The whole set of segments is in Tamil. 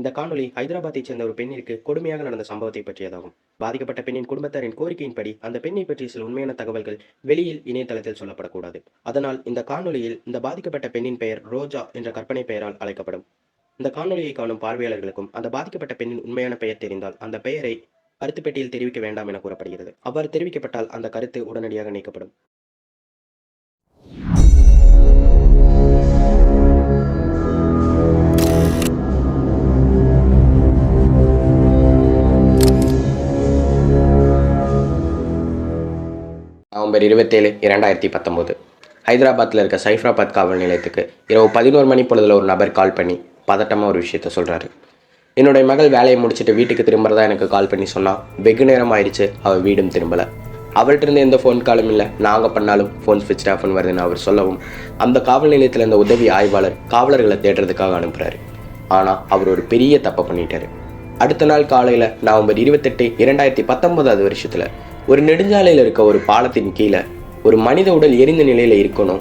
இந்த காணொலி ஹைதராபாத்தைச் சேர்ந்த ஒரு பெண்ணிற்கு கொடுமையாக நடந்த சம்பவத்தை பற்றியதாகும். பாதிக்கப்பட்ட பெண்ணின் குடும்பத்தாரின் கோரிக்கையின்படி அந்த பெண்ணை பற்றிய சில உண்மையான தகவல்கள் வெளியில் இணையதளத்தில் சொல்லப்படக்கூடாது. அதனால் இந்த காணொலியில் இந்த பாதிக்கப்பட்ட பெண்ணின் பெயர் ரோஜா என்ற கற்பனை பெயரால் அழைக்கப்படும். இந்த காணொலியை காணும் பார்வையாளர்களுக்கும் அந்த பாதிக்கப்பட்ட பெண்ணின் உண்மையான பெயர் தெரிந்தால் அந்த பெயரை கருத்து பெட்டியில் தெரிவிக்க வேண்டாம் என கூறப்படுகிறது. அவ்வாறு தெரிவிக்கப்பட்டால் அந்த கருத்து உடனடியாக நீக்கப்படும். நவம்பர் இருபத்தேழு இரண்டாயிரத்தி பத்தொம்போது. ஹைதராபாத்தில் இருக்க சைஃப்ராபாத் காவல் நிலையத்துக்கு இரவு பதினோரு மணி பொழுதில் ஒரு நபர் கால் பண்ணி பதட்டமாக ஒரு விஷயத்த சொல்கிறாரு என்னுடைய மகள் வேலையை முடிச்சுட்டு வீட்டுக்கு திரும்புறதா எனக்கு கால் பண்ணி சொன்னால் வெகு நேரம் ஆயிடுச்சு அவள் வீடும் திரும்பலை. அவள்கிட்ட இருந்து எந்த ஃபோன் காலும் இல்லை. நாங்கள் பண்ணாலும் ஃபோன் ஸ்விட்ச் ஆஃப்னு வருதுன்னு அவர் சொல்லவும் அந்த காவல் நிலையத்தில் இருந்த உதவி ஆய்வாளர் காவலர்களை தேடுறதுக்காக அனுப்புகிறாரு ஆனால் அவர் ஒரு பெரிய தப்பை பண்ணிட்டாரு. அடுத்த நாள் காலையில் நவம்பர் இருபத்தெட்டு இரண்டாயிரத்தி பத்தொன்பதாவது வருஷத்தில் ஒரு நெடுஞ்சாலையில் இருக்க ஒரு பாலத்தின் கீழே ஒரு மனித உடல் எரிந்த நிலையில் இருக்கணும்.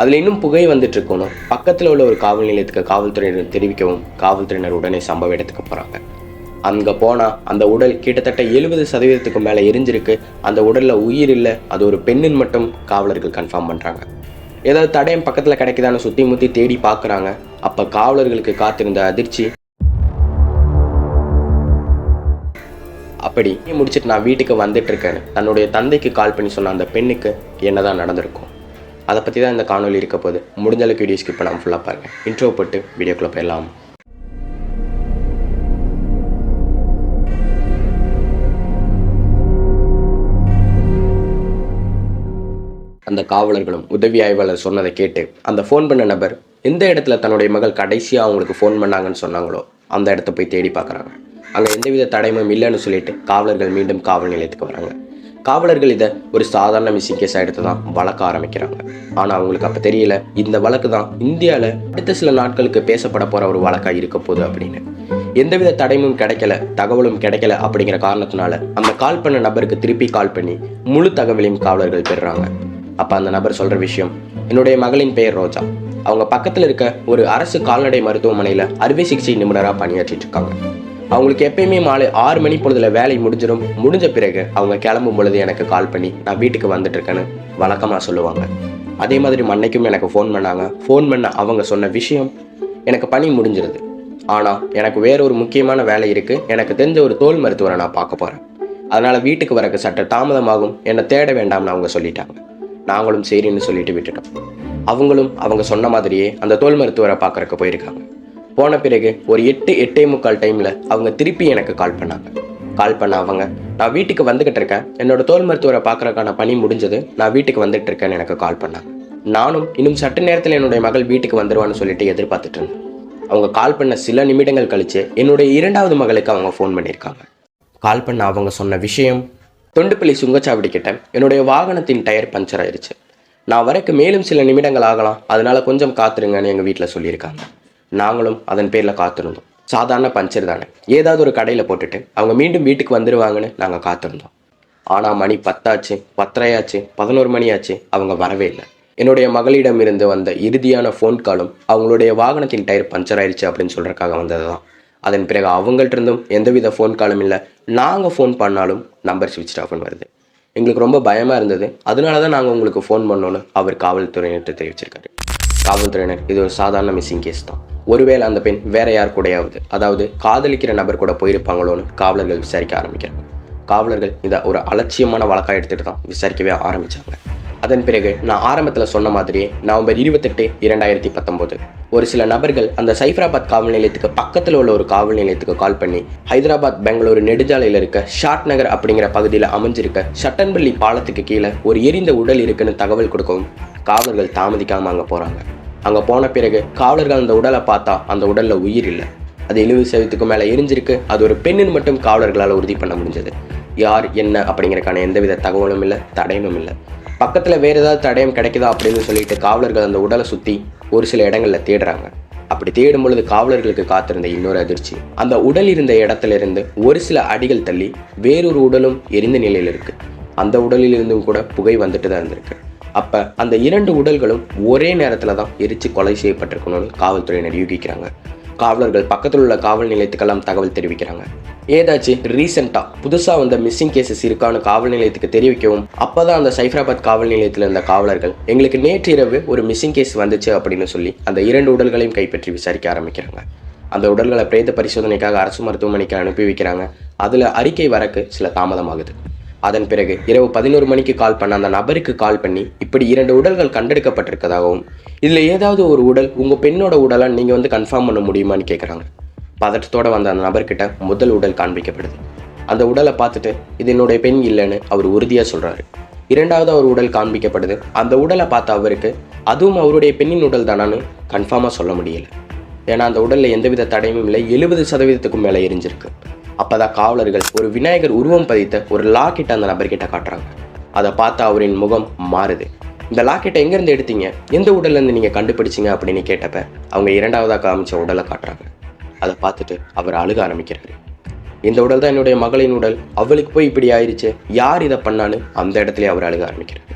அதில் இன்னும் புகை வந்துட்டு இருக்கணும். பக்கத்தில் உள்ள ஒரு காவல் நிலையத்துக்கு காவல்துறையினர் தெரிவிக்கவும் காவல்துறையினர் உடனே சம்பவ இடத்துக்கு போகிறாங்க அங்கே போனால் அந்த உடல் கிட்டத்தட்ட எழுபது சதவீதத்துக்கு மேலே எரிஞ்சிருக்கு. அந்த உடலில் உயிர் இல்லை. அது ஒரு பெண்ணின் மட்டும் காவலர்கள் கன்ஃபார்ம் பண்ணுறாங்க ஏதாவது தடயம் பக்கத்தில் கிடைக்குதான்னு சுற்றி முற்றி தேடி பார்க்குறாங்க அப்போ காவலர்களுக்கு காத்திருந்த அதிர்ச்சி அப்படி முடிச்சுட்டு நான் வீட்டுக்கு வந்துட்டு தன்னுடைய தந்தைக்கு கால் பண்ணி சொன்ன அந்த பெண்ணுக்கு என்னதான் நடந்திருக்கும். அதை பற்றி தான் இந்த காணொலி இருக்க போது முடிஞ்சளவுக்கு வீடியோ ஸ்கிப் பண்ணாமல் ஃபுல்லாக பாருங்கள் இன்ட்ரோ போட்டு வீடியோக்குள்ளே போயிடலாம். அந்த காவலர்களும் உதவி ஆய்வாளர் சொன்னதை கேட்டு அந்த ஃபோன் பண்ண நபர் எந்த இடத்துல தன்னுடைய மகள் கடைசியாக அவங்களுக்கு ஃபோன் பண்ணாங்கன்னு சொன்னாங்களோ அந்த இடத்த போய் தேடி பார்க்குறாங்க. அங்கே எந்தவித தடயமும் இல்லைன்னு சொல்லிட்டு காவலர்கள் மீண்டும் காவல் நிலையத்துக்கு வராங்க. காவலர்கள் இதை ஒரு சாதாரண மிஸ்ஸிங் கேஸாக எடுத்து தான் வழக்க ஆரம்பிக்கிறாங்க. ஆனால் அவங்களுக்கு அப்போ தெரியல இந்த வழக்கு தான் இந்தியாவில் அடுத்த சில நாட்களுக்கு பேசப்பட போகிற ஒரு வழக்காக இருக்க போகுது அப்படின்னு. எந்தவித தடயமும் கிடைக்கல தகவலும் கிடைக்கல அப்படிங்கிற காரணத்தினால அந்த கால் பண்ண நபருக்கு திருப்பி கால் பண்ணி முழு தகவலையும் காவலர்கள் பெறுறாங்க. அப்போ அந்த நபர் சொல்கிற விஷயம் என்னுடைய மகளின் பெயர் ரோஜா. அவங்க பக்கத்தில் இருக்க ஒரு அரசு கால்நடை மருத்துவமனையில் அறுவை சிகிச்சை நிபுணராக பணியாற்றிட்டு இருக்காங்க. அவங்களுக்கு எப்பயுமே மாலை ஆறு மணி பொழுதுல வேலை முடிஞ்சிடும் முடிஞ்ச பிறகு அவங்க கிளம்பும் பொழுது எனக்கு கால் பண்ணி நான் வீட்டுக்கு வந்துட்டு இருக்கேன்னு வழக்கமாக சொல்லுவாங்க. அதே மாதிரி மன்னைக்கும் எனக்கு ஃபோன் பண்ணாங்க. ஃபோன் பண்ண அவங்க சொன்ன விஷயம் எனக்கு பணி முடிஞ்சிருது. ஆனால் எனக்கு வேற ஒரு முக்கியமான வேலை இருக்குது எனக்கு தெரிஞ்ச ஒரு தோல் மருத்துவரை நான் பார்க்க போகிறேன் அதனால் வீட்டுக்கு வரக்கு சற்று தாமதமாகும். என்னை தேட வேண்டாம்னு அவங்க சொல்லிட்டாங்க. நாங்களும் சரின்னு சொல்லிட்டு விட்டுட்டோம். அவங்களும் அவங்க சொன்ன மாதிரியே அந்த தோல் மருத்துவரை பார்க்கறக்கு போயிருக்காங்க. போன பிறகு ஒரு எட்டு எட்டே முக்கால் டைமில் அவங்க திருப்பி எனக்கு கால் பண்ணாங்க. கால் பண்ண அவங்க நான் வீட்டுக்கு வந்துகிட்டு இருக்கேன். என்னோட தோல் மருத்துவரை பார்க்குறக்கான பணி முடிஞ்சது. நான் வீட்டுக்கு வந்துட்டு இருக்கேன்னு எனக்கு கால் பண்ணாங்க. நானும் இன்னும் சற்று நேரத்தில் என்னுடைய மகள் வீட்டுக்கு வந்துருவான்னு சொல்லிட்டு எதிர்பார்த்துட்டு இருந்தேன். அவங்க கால் பண்ண சில நிமிடங்கள் கழித்து என்னுடைய இரண்டாவது மகளுக்கு அவங்க ஃபோன் பண்ணியிருக்காங்க. கால் பண்ண அவங்க சொன்ன விஷயம் தொண்டுப்பள்ளி சுங்கச்சாவடி கிட்ட என்னுடைய வாகனத்தின் டயர் பஞ்சர் ஆயிடுச்சு நான் வரக்கு மேலும் சில நிமிடங்கள் ஆகலாம். அதனால கொஞ்சம் காத்துருங்கன்னு எங்கள் வீட்டில் சொல்லியிருக்காங்க. நாங்களும் அதன் பேரில் காத்திருந்தோம். சாதாரண பஞ்சர் தானே. ஏதாவது ஒரு கடையில் போட்டுட்டு அவங்க மீண்டும் வீட்டுக்கு வந்துடுவாங்கன்னு நாங்கள் காத்திருந்தோம். ஆனால் மணி பத்தாச்சு பத்தரையாச்சு பதினோரு மணி ஆச்சு அவங்க வரவே இல்லை. என்னுடைய மகளிடம் இருந்து வந்த இறுதியான ஃபோன் காலும் அவங்களுடைய வாகனத்தின் டயர் பஞ்சர் ஆயிடுச்சு அப்படின்னு சொல்கிறக்காக வந்தது தான் அதன் பிறகு அவங்கள்ட்ட இருந்தும் எந்தவித ஃபோன் காலும் இல்லை. நாங்கள் ஃபோன் பண்ணாலும் நம்பர் ஸ்விட்ச் ஆஃப்னு வருது. எங்களுக்கு ரொம்ப பயமாக இருந்தது. அதனால தான் நாங்கள் உங்களுக்கு ஃபோன் பண்ணோன்னு அவர் காவல்துறையினர்கிட்ட தெரிவிச்சிருக்காரு. காவல்துறையினர் இது ஒரு சாதாரண மிஸ்ஸிங் கேஸ் தான். ஒருவேளை அந்த பெண் வேற யார் கூடயாவது அதாவது காதலிக்கிற நபர் கூட போயிருப்பாங்களோன்னு காவலர்கள் விசாரிக்க ஆரம்பிக்கிறாங்க. காவலர்கள் இதை ஒரு அலட்சியமான வழக்காக எடுத்துகிட்டு தான் விசாரிக்கவே ஆரம்பித்தாங்க அதன் பிறகு நான் ஆரம்பத்தில் சொன்ன மாதிரியே நவம்பர் இருபத்தெட்டு இரண்டாயிரத்தி பத்தொம்போது ஒரு சில நபர்கள் அந்த சைஃபராபாத் காவல் நிலையத்துக்கு பக்கத்தில் உள்ள ஒரு காவல் நிலையத்துக்கு கால் பண்ணி ஹைதராபாத் பெங்களூரு நெடுஞ்சாலையில் இருக்க ஷாட் நகர் அப்படிங்கிற பகுதியில் அமைஞ்சிருக்க சட்டன்பள்ளி பாலத்துக்கு கீழே ஒரு எரிந்த உடல் இருக்குன்னு தகவல் கொடுக்கவும் காவலர்கள் தாமதிக்காமல் அங்கே போகிறாங்க அங்கே போன பிறகு காவலர்கள் அந்த உடலை பார்த்தா அந்த உடலில் உயிர் இல்லை. அது எழுபது சதவீதத்துக்கு மேலே எரிஞ்சிருக்கு. அது ஒரு பெண்ணின் மட்டும் காவலர்களால் உறுதி பண்ண முடிஞ்சது. யார் என்ன அப்படிங்கிறக்கான எந்தவித தகவலும் இல்லை தடயமும் இல்லை. பக்கத்தில் வேறு ஏதாவது தடயம் கிடைக்குதா அப்படின்னு சொல்லிட்டு காவலர்கள் அந்த உடலை சுற்றி ஒரு சில இடங்களில் தேடுறாங்க. அப்படி தேடும் பொழுது காவலர்களுக்கு காத்திருந்த இன்னொரு அதிர்ச்சி. அந்த உடல் இருந்த இடத்துல இருந்து ஒரு சில அடிகள் தள்ளி வேறொரு உடலும் எரிந்த நிலையில் இருக்குது அந்த உடலில் இருந்தும் கூட புகை வந்துட்டு தான் இருந்திருக்கு. அப்போ அந்த இரண்டு உடல்களும் ஒரே நேரத்தில் தான் எரிச்சு கொலை செய்யப்பட்டிருக்கணும்னு காவல்துறையினர் யூகிக்கிறாங்க. காவலர்கள் பக்கத்தில் உள்ள காவல் நிலையத்துக்கெல்லாம் தகவல் தெரிவிக்கிறாங்க. ஏதாச்சும் ரீசெண்டாக புதுசாக வந்த மிஸ்ஸிங் கேசஸ் இருக்கான்னு காவல் நிலையத்துக்கு தெரிவிக்கவும் அப்போ தான் அந்த சைஃபராபாத் காவல் நிலையத்தில் இருந்த காவலர்கள் எங்களுக்கு நேற்று இரவு ஒரு மிஸ்ஸிங் கேஸ் வந்துச்சு அப்படின்னு சொல்லி அந்த இரண்டு உடல்களையும் கைப்பற்றி விசாரிக்க ஆரம்பிக்கிறாங்க. அந்த உடல்களை பிரேத பரிசோதனைக்காக அரசு மருத்துவமனைக்கு அனுப்பி வைக்கிறாங்க. அதில் அறிக்கை வரக்கு சில தாமதமாகுது. அதன் பிறகு இரவு பதினோரு மணிக்கு கால் பண்ண அந்த நபருக்கு கால் பண்ணி இப்படி இரண்டு உடல்கள் கண்டெடுக்கப்பட்டிருக்கதாகவும் இதில் ஏதாவது ஒரு உடல் உங்கள் பெண்ணோட உடலாக நீங்கள் வந்து கன்ஃபார்ம் பண்ண முடியுமான்னு கேட்குறாங்க பதட்டத்தோடு வந்த அந்த நபர்கிட்ட முதல் உடல் காண்பிக்கப்படுது. அந்த உடலை பார்த்துட்டு இது என்னுடைய பெண் இல்லைன்னு அவர் உறுதியாக சொல்கிறாரு இரண்டாவது ஒரு உடல் காண்பிக்கப்படுது. அந்த உடலை பார்த்த அவருக்கு அதுவும் அவருடைய பெண்ணின் உடல் தானான்னு கன்ஃபார்மாக சொல்ல முடியலை. ஏன்னா அந்த உடலில் எந்தவித தடையும் இல்லை. எழுபது சதவீதத்துக்கும் மேலே எரிஞ்சிருக்கு. அப்பதான் காவலர்கள் ஒரு விநாயகர் உருவம் பதித்த ஒரு லாக்கெட்டை அந்த நபர்கிட்ட காட்டுறாங்க. அதை பார்த்து அவரின் முகம் மாறுது. இந்த லாக்கெட்டை எங்கேருந்து எடுத்தீங்க? எந்த உடல்லேருந்து நீங்கள் கண்டுபிடிச்சிங்க அப்படின்னு கேட்டப்ப அவங்க இரண்டாவதாக காமிச்ச உடலை காட்டுறாங்க. அதை பார்த்துட்டு அவர் அழுக ஆரம்பிக்கிறாரு. இந்த உடல் தான் என்னுடைய மகளின் உடல். அவளுக்கு போய் இப்படி ஆயிடுச்சு யார் இதை பண்ணான்னு அந்த இடத்துல அவர் அழுக ஆரம்பிக்கிறார்.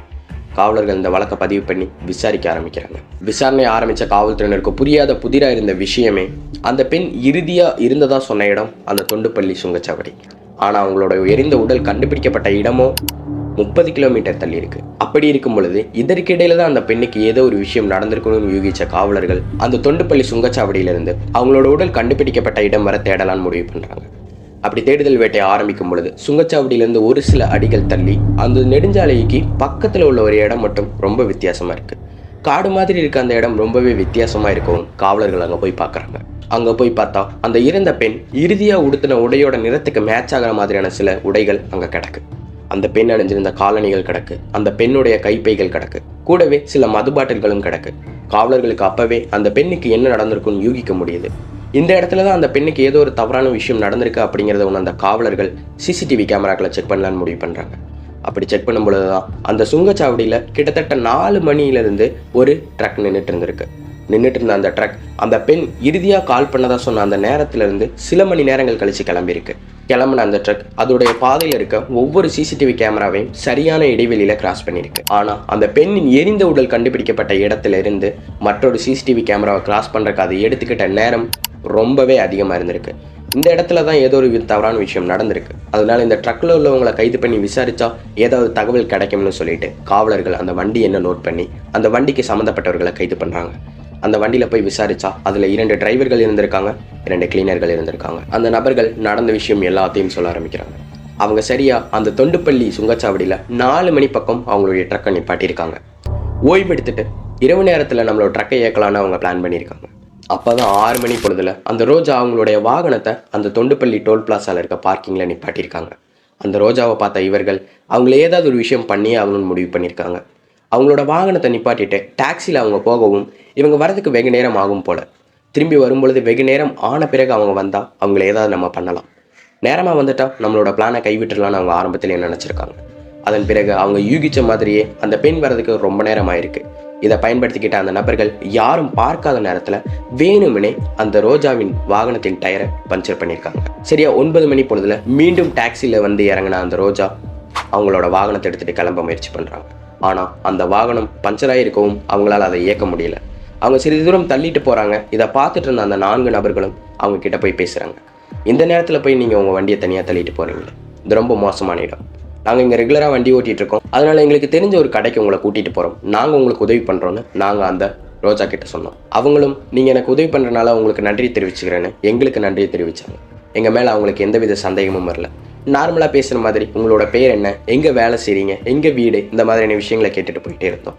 காவலர்கள் இந்த வழக்கை பதிவு பண்ணி விசாரிக்க ஆரம்பிக்கிறாங்க. விசாரணை ஆரம்பித்த காவல்துறையினருக்கு புரியாத புதிராக இருந்த விஷயமே அந்த பெண் இறுதியாக இருந்ததாக சொன்ன இடம் அந்த தொண்டுப்பள்ளி சுங்கச்சாவடி. ஆனால் அவங்களோட எரிந்த உடல் கண்டுபிடிக்கப்பட்ட இடமோ முப்பது கிலோமீட்டர் தள்ளி இருக்கு. அப்படி இருக்கும் பொழுது இதற்கிடையில தான் அந்த பெண்ணுக்கு ஏதோ ஒரு விஷயம் நடந்திருக்கணும்னு யூகிச்ச காவலர்கள் அந்த தொண்டுப்பள்ளி சுங்கச்சாவடியிலிருந்து அவங்களோட உடல் கண்டுபிடிக்கப்பட்ட இடம் வர தேடலான்னு முடிவு பண்றாங்க. அப்படி தேடுதல் வேட்டையை ஆரம்பிக்கும் பொழுது சுங்கச்சாவடியிலேருந்து ஒரு சில அடிகள் தள்ளி அந்த நெடுஞ்சாலைக்கு பக்கத்தில் உள்ள ஒரு இடம் மட்டும் ரொம்ப வித்தியாசமாக இருக்குது காடு மாதிரி இருக்க அந்த இடம் ரொம்பவே வித்தியாசமாக இருக்கவும் காவலர்கள் அங்கே போய் பார்க்குறாங்க அங்கே போய் பார்த்தா அந்த இறந்த பெண் இறுதியாக உடுத்தின உடையோட நிறத்துக்கு மேட்ச் ஆகிற மாதிரியான சில உடைகள் அங்கே கிடக்கு. அந்த பெண் அணிஞ்சிருந்த காலணிகள் கிடக்கு அந்த பெண்ணுடைய கைப்பைகள் கிடக்கு கூடவே சில மது பாட்டில்களும் கிடக்கு. காவலர்களுக்கு அப்பவே அந்த பெண்ணுக்கு என்ன நடந்திருக்குன்னு யூகிக்க முடியுது. இந்த இடத்துல தான் அந்த பெண்ணுக்கு ஏதோ ஒரு தவறான விஷயம் நடந்திருக்கு அப்படிங்கிறத ஒன்று அந்த காவலர்கள் சிசிடிவி கேமராக்களை செக் பண்ணலான்னு முடிவு பண்ணுறாங்க அப்படி செக் பண்ணும் பொழுது தான் அந்த சுங்கச்சாவடியில் கிட்டத்தட்ட நாலு மணியிலிருந்து ஒரு ட்ரக் நின்றுட்டு இருந்திருக்கு. நின்றுட்டு இருந்த அந்த ட்ரக் அந்த பெண் இறுதியாக கால் பண்ணதா சொன்ன அந்த நேரத்திலிருந்து சில மணி நேரங்கள் கழிச்சு கிளம்பியிருக்கு. கிளம்புன அந்த ட்ரக் அதோடைய பாதையில் இருக்க ஒவ்வொரு சிசிடிவி கேமராவையும் சரியான இடைவெளியில் கிராஸ் பண்ணியிருக்கு. ஆனால் அந்த பெண்ணின் எரிந்த உடல் கண்டுபிடிக்கப்பட்ட இடத்துல இருந்து மற்றொரு சிசிடிவி கேமராவை கிராஸ் பண்ணுறக்கு அதை எடுத்துக்கிட்ட நேரம் ரொம்பவே அதிகமாக இருந்திருக்கு. இந்த இடத்துல தான் ஏதோ ஒரு வி- தவறான விஷயம் நடந்திருக்கு. அதனால இந்த ட்ரக்கில் உள்ளவங்களை கைது பண்ணி விசாரிச்சா ஏதாவது தகவல் கிடைக்கும்னு சொல்லிட்டு காவலர்கள் அந்த வண்டி என்ன நோட் பண்ணி அந்த வண்டிக்கு சம்மந்தப்பட்டவர்களை கைது பண்ணுறாங்க அந்த வண்டியில் போய் விசாரிச்சா அதில் இரண்டு டிரைவர்கள் இருந்திருக்காங்க இரண்டு கிளீனர்கள் இருந்திருக்காங்க. அந்த நபர்கள் நடந்த விஷயம் எல்லாத்தையும் சொல்ல ஆரம்பிக்கிறாங்க. அவங்க சரியா அந்த தொண்டுப்பள்ளி சுங்கச்சாவடியில் நாலு மணி பக்கம் அவங்களுடைய ட்ரக்கை நிப்பாட்டியிருக்காங்க. ஓய்வு எடுத்துட்டு இரவு நேரத்தில் நம்மளோட ட்ரக்கை இயக்கலான்னு அவங்க பிளான் பண்ணியிருக்காங்க. அப்போ தான் ஆறு மணி பொழுதுல அந்த ரோஜா அவங்களுடைய வாகனத்தை அந்த தொண்டுப்பள்ளி டோல் பிளாஸாவில் இருக்க பார்க்கிங்கில் நிப்பாட்டியிருக்காங்க. அந்த ரோஜாவை பார்த்த இவர்கள் அவங்கள ஏதாவது ஒரு விஷயம் பண்ணியே ஆகணும்னு முடிவு பண்ணியிருக்காங்க. அவங்களோட வாகனத்தை நிப்பாட்டிட்டு டாக்ஸியில் அவங்க போகவும் இவங்க வரதுக்கு வெகு நேரம் ஆகும் போல. திரும்பி வரும்பொழுது வெகு நேரம் ஆன பிறகு அவங்க வந்தால் அவங்கள ஏதாவது நம்ம பண்ணலாம். நேரமாக வந்துட்டால் நம்மளோட பிளானை கைவிட்டுடலாம்னு அவங்க ஆரம்பத்தில் நினச்சிருக்காங்க. அதன் பிறகு அவங்க யூகிச்ச மாதிரியே அந்த பெண் வரதுக்கு ரொம்ப நேரம் ஆயிருக்கு. இதை பயன்படுத்திக்கிட்ட அந்த நபர்கள் யாரும் பார்க்காத நேரத்தில் வேணுமனே அந்த ரோஜாவின் வாகனத்தின் டயரை பஞ்சர் பண்ணியிருக்காங்க. சரியா ஒன்பது மணி பொழுதுல மீண்டும் டாக்ஸியில் வந்து இறங்கின அந்த ரோஜா அவங்களோட வாகனத்தை எடுத்துட்டு கிளம்ப முயற்சி பண்ணுறாங்க ஆனால் அந்த வாகனம் பஞ்சராக இருக்கவும் அவங்களால அதை இயக்க முடியல. அவங்க சிறிது தூரம் தள்ளிட்டு போகிறாங்க இதை பார்த்துட்டு இருந்த அந்த நான்கு நபர்களும் அவங்க கிட்ட போய் பேசுகிறாங்க இந்த நேரத்தில் போய் நீங்கள் உங்கள் வண்டியை தனியாக தள்ளிட்டு போகிறீங்களே இது ரொம்ப மோசமான இடம். நாங்கள் இங்கே ரெகுலராக வண்டி ஓட்டிகிட்டு இருக்கோம் அதனால் எங்களுக்கு தெரிஞ்ச ஒரு கடைக்கு உங்களை கூட்டிகிட்டு போகிறோம் நாங்கள் உங்களுக்கு உதவி பண்ணுறோன்னு நாங்கள் அந்த ரோஜா கிட்ட சொன்னோம். அவங்களும் நீங்கள் எனக்கு உதவி பண்ணுறனால உங்களுக்கு நன்றி தெரிவிச்சுக்கிறேன்னு எங்களுக்கு நன்றி தெரிவித்தாங்க எங்கள் மேலே அவங்களுக்கு எந்தவித சந்தேகமும் வரல. நார்மலாக பேசுகிற மாதிரி உங்களோட பேர் என்ன? எங்கே வேலை செய்கிறீங்க எங்கே வீடு? இந்த மாதிரியான விஷயங்களை கேட்டுட்டு போயிட்டே இருந்தோம்.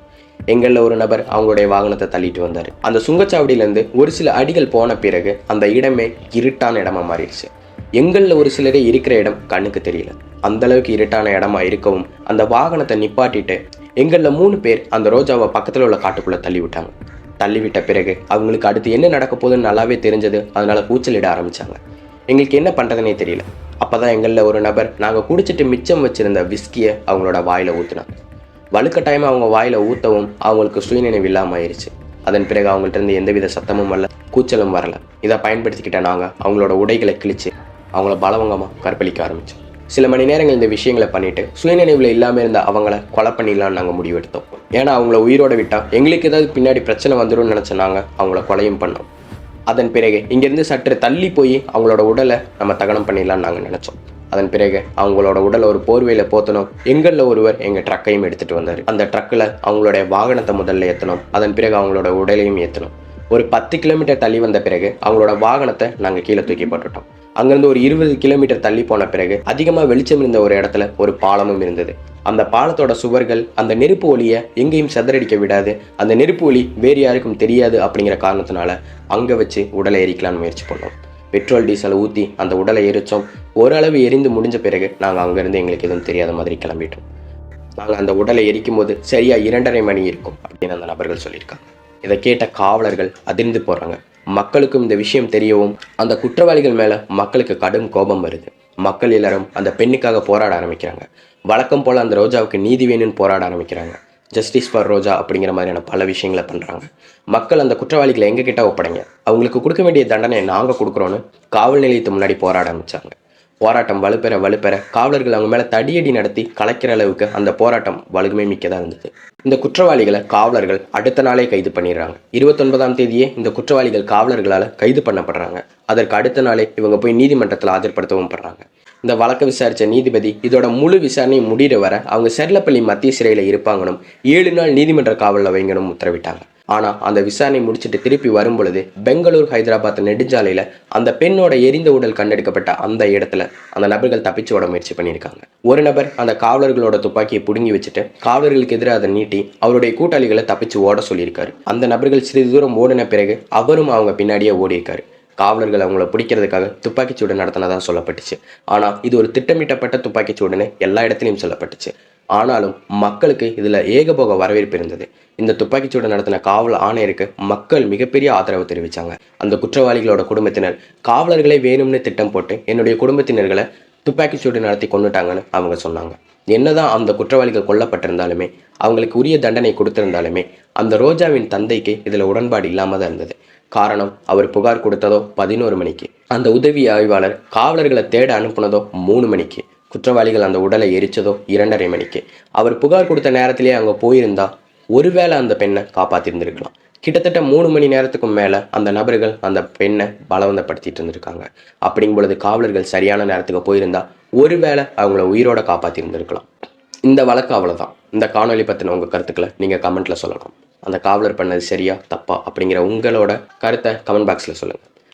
எங்களில் ஒரு நபர் அவங்களுடைய வாகனத்தை தள்ளிட்டு வந்தார். அந்த சுங்கச்சாவடியிலேருந்து ஒரு சில அடிகள் போன பிறகு அந்த இடமே இருட்டான இடமா மாறிடுச்சு. எங்களில் ஒரு சிலரே இருக்கிற இடம் கண்ணுக்கு தெரியல. அந்த அளவுக்கு இருட்டான இடமா இருக்கவும் அந்த வாகனத்தை நிப்பாட்டிட்டு எங்களில் மூணு பேர் அந்த ரோஜாவை பக்கத்தில் உள்ள காட்டுக்குள்ளே தள்ளி விட்டாங்க. பிறகு அவங்களுக்கு அடுத்து என்ன நடக்க போகுதுன்னு நல்லாவே தெரிஞ்சது. அதனால கூச்சலிட ஆரம்பித்தாங்க எங்களுக்கு என்ன பண்ணுறதுனே தெரியல. அப்போ தான் எங்களில் ஒரு நபர் நாங்கள் குடிச்சிட்டு மிச்சம் வச்சுருந்த விஸ்கியை அவங்களோட வாயில் ஊற்றினாங்க வலுக்கட்டாயமாக அவங்க வாயில் ஊற்றவும் அவங்களுக்கு சுயநினைவு இல்லாமல் ஆயிடுச்சு அதன் பிறகு அவங்கள்ட்ட இருந்து எந்தவித சத்தமும் வரல கூச்சலும் வரல. இதை பயன்படுத்திக்கிட்ட நாங்கள் அவங்களோட உடைகளை கிழிச்சு அவங்கள பலவங்கமாக கற்பழிக்க ஆரம்பித்தோம் சில மணி நேரங்கள் இந்த விஷயங்களை பண்ணிட்டு சுயநினைவில் இல்லாமல் இருந்த அவங்கள கொலை பண்ணிடலாம்னு நாங்கள் முடிவெடுத்தோம் ஏன்னா அவங்கள உயிரோட விட்டால் எங்களுக்கு ஏதாவது பின்னாடி பிரச்சனை வந்துடும் நினச்ச நாங்கள் அவங்கள கொலையும் பண்ணோம். அதன் பிறகு இங்கேருந்து சற்று தள்ளி போய் அவங்களோட உடலை நம்ம தகனம் பண்ணிடலாம்னு நாங்கள் நினச்சோம். அதன் பிறகு அவங்களோட உடலை ஒரு போர்வையில் போத்தணும் எங்களில் ஒருவர் எங்கள் ட்ரக்கையும் எடுத்துகிட்டு வந்தார். அந்த ட்ரக்கில் அவங்களுடைய வாகனத்தை முதல்ல ஏற்றணும் அதன் பிறகு அவங்களோட உடலையும் ஏற்றணும் ஒரு பத்து கிலோமீட்டர் தள்ளி வந்த பிறகு அவங்களோட வாகனத்தை நாங்கள் கீழே தூக்கி போட்டுட்டோம். அங்கேருந்து ஒரு இருபது கிலோமீட்டர் தள்ளி போன பிறகு அதிகமாக வெளிச்சம் இருந்த ஒரு இடத்துல ஒரு பாலமும் இருந்தது. அந்த பாலத்தோட சுவர்கள் அந்த நெருப்பு ஒளியை எங்கேயும் சிதறடிக்க விடாது. அந்த நெருப்பு ஒளி வேறு யாருக்கும் தெரியாது அப்படிங்கிற காரணத்தினால அங்கே வச்சு உடலை எரிக்கலான்னு முயற்சி பண்ணோம். பெட்ரோல் டீசலை ஊற்றி அந்த உடலை எரித்தோம் ஓரளவு எரிந்து முடிஞ்ச பிறகு நாங்கள் அங்கேருந்து எங்களுக்கு எதுவும் தெரியாத மாதிரி கிளம்பிட்டோம். நாங்கள் அந்த உடலை எரிக்கும் போது சரியாக இரண்டரை மணி இருக்கும் அப்படின்னு அந்த நபர்கள் சொல்லியிருக்காங்க. இதை கேட்ட காவலர்கள் அதிர்ந்து போகிறாங்க மக்களுக்கும் இந்த விஷயம் தெரியவும் அந்த குற்றவாளிகள் மேலே மக்களுக்கு கடும் கோபம் வருது. மக்கள் எல்லாரும் அந்த பெண்ணுக்காக போராட ஆரம்பிக்கிறாங்க. வழக்கம் போல் அந்த ரோஜாவுக்கு நீதி வேணும்னு போராட ஆரம்பிக்கிறாங்க. ஜஸ்டிஸ் ஃபார் ரோஜா அப்படிங்கிற மாதிரியான பல விஷயங்களை பண்ணுறாங்க மக்கள் அந்த குற்றவாளிகளை எங்ககிட்ட ஒப்படைங்க. அவங்களுக்கு கொடுக்க வேண்டிய தண்டனை நாங்கள் கொடுக்குறோன்னு காவல் நிலையத்து முன்னாடி போராட ஆரம்பித்தாங்க போராட்டம் வலுப்பெற வலுப்பெற காவலர்கள் அவங்க மேலே தடியடி நடத்தி கலைக்கிற அளவுக்கு அந்த போராட்டம் வலுமை மிக்கதாக இருந்தது. இந்த குற்றவாளிகளை காவலர்கள் அடுத்த நாளே கைது பண்ணிடுறாங்க. இருபத்தொன்பதாம் தேதியே இந்த குற்றவாளிகள் காவலர்களால் கைது பண்ணப்படுறாங்க. அதற்கு அடுத்த நாளே இவங்க போய் நீதிமன்றத்தில் ஆஜர்படுத்தவும் படுறாங்க. இந்த வழக்கை விசாரித்த நீதிபதி இதோட முழு விசாரணை முடிகிற வர அவங்க செர்லப்பள்ளி மத்திய சிறையில் இருப்பாங்கனும் ஏழு நாள் நீதிமன்ற காவலில் வைங்கணும் உத்தரவிட்டாங்க. ஆனால் அந்த விசாரணை முடிச்சுட்டு திருப்பி வரும் பொழுது பெங்களூர் ஹைதராபாத் நெடுஞ்சாலையில் அந்த பெண்ணோட எரிந்த உடல் கண்டெடுக்கப்பட்ட அந்த இடத்துல அந்த நபர்கள் தப்பிச்சு ஓட முயற்சி பண்ணியிருக்காங்க. ஒரு நபர் அந்த காவலர்களோட துப்பாக்கியை பிடுங்கி வச்சுட்டு காவலர்களுக்கு எதிராக அதை நீட்டி அவருடைய கூட்டாளிகளை தப்பிச்சு ஓட சொல்லியிருக்காரு. அந்த நபர்கள் சிறிது தூரம் ஓடின பிறகு அவரும் அவங்க பின்னாடியே ஓடியிருக்காரு. காவலர்கள் அவங்கள பிடிக்கிறதுக்காக துப்பாக்கிச்சூடு நடத்தினதாக சொல்லப்பட்டுச்சு. ஆனால் இது ஒரு திட்டமிட்டப்பட்ட துப்பாக்கிச்சூடுன்னு எல்லா இடத்துலையும் சொல்லப்பட்டுச்சு. ஆனாலும் மக்களுக்கு இதில் ஏகபோக வரவேற்பு இருந்தது. இந்த துப்பாக்கிச்சூடு நடத்தின காவல் ஆணையருக்கு மக்கள் மிகப்பெரிய ஆதரவு தெரிவித்தாங்க அந்த குற்றவாளிகளோட குடும்பத்தினர் காவலர்களே வேணும்னு திட்டம் போட்டு என்னுடைய குடும்பத்தினர்களை துப்பாக்கிச்சூடு நடத்தி கொண்டுட்டாங்கன்னு அவங்க சொன்னாங்க. என்னதான் அந்த குற்றவாளிகள் கொல்லப்பட்டிருந்தாலுமே அவங்களுக்கு உரிய தண்டனை கொடுத்திருந்தாலுமே அந்த ரோஜாவின் தந்தைக்கு இதில் உடன்பாடு இல்லாமல் தான் இருந்தது. காரணம் அவர் புகார் கொடுத்ததோ பதினோரு மணிக்கு. அந்த உதவி ஆய்வாளர் காவலர்களை தேட அனுப்புனதோ மூணு மணிக்கு. குற்றவாளிகள் அந்த உடலை எரிச்சதோ இரண்டரை மணிக்கு. அவர் புகார் கொடுத்த நேரத்திலேயே அங்கே போயிருந்தா ஒருவேளை அந்த பெண்ணை காப்பாற்றிருந்திருக்கலாம் கிட்டத்தட்ட மூணு மணி நேரத்துக்கும் மேலே அந்த நபர்கள் அந்த பெண்ணை பலவந்தப்படுத்திட்டு இருந்திருக்காங்க. அப்படிங்கும் பொழுது காவலர்கள் சரியான நேரத்துக்கு போயிருந்தா ஒருவேளை அவங்கள உயிரோட காப்பாற்றிருந்திருக்கலாம் இந்த வழக்கு அவ்வளோதான் இந்த காணொலி பற்றின உங்கள் கருத்துக்களை நீங்கள் கமெண்ட்டில் சொல்லலாம் அந்த காவலர் பண்ணது சரியா தப்பா அப்படிங்கிற உங்களோட கருத்தை கமெண்ட் பாக்ஸில் சொல்லுங்கள்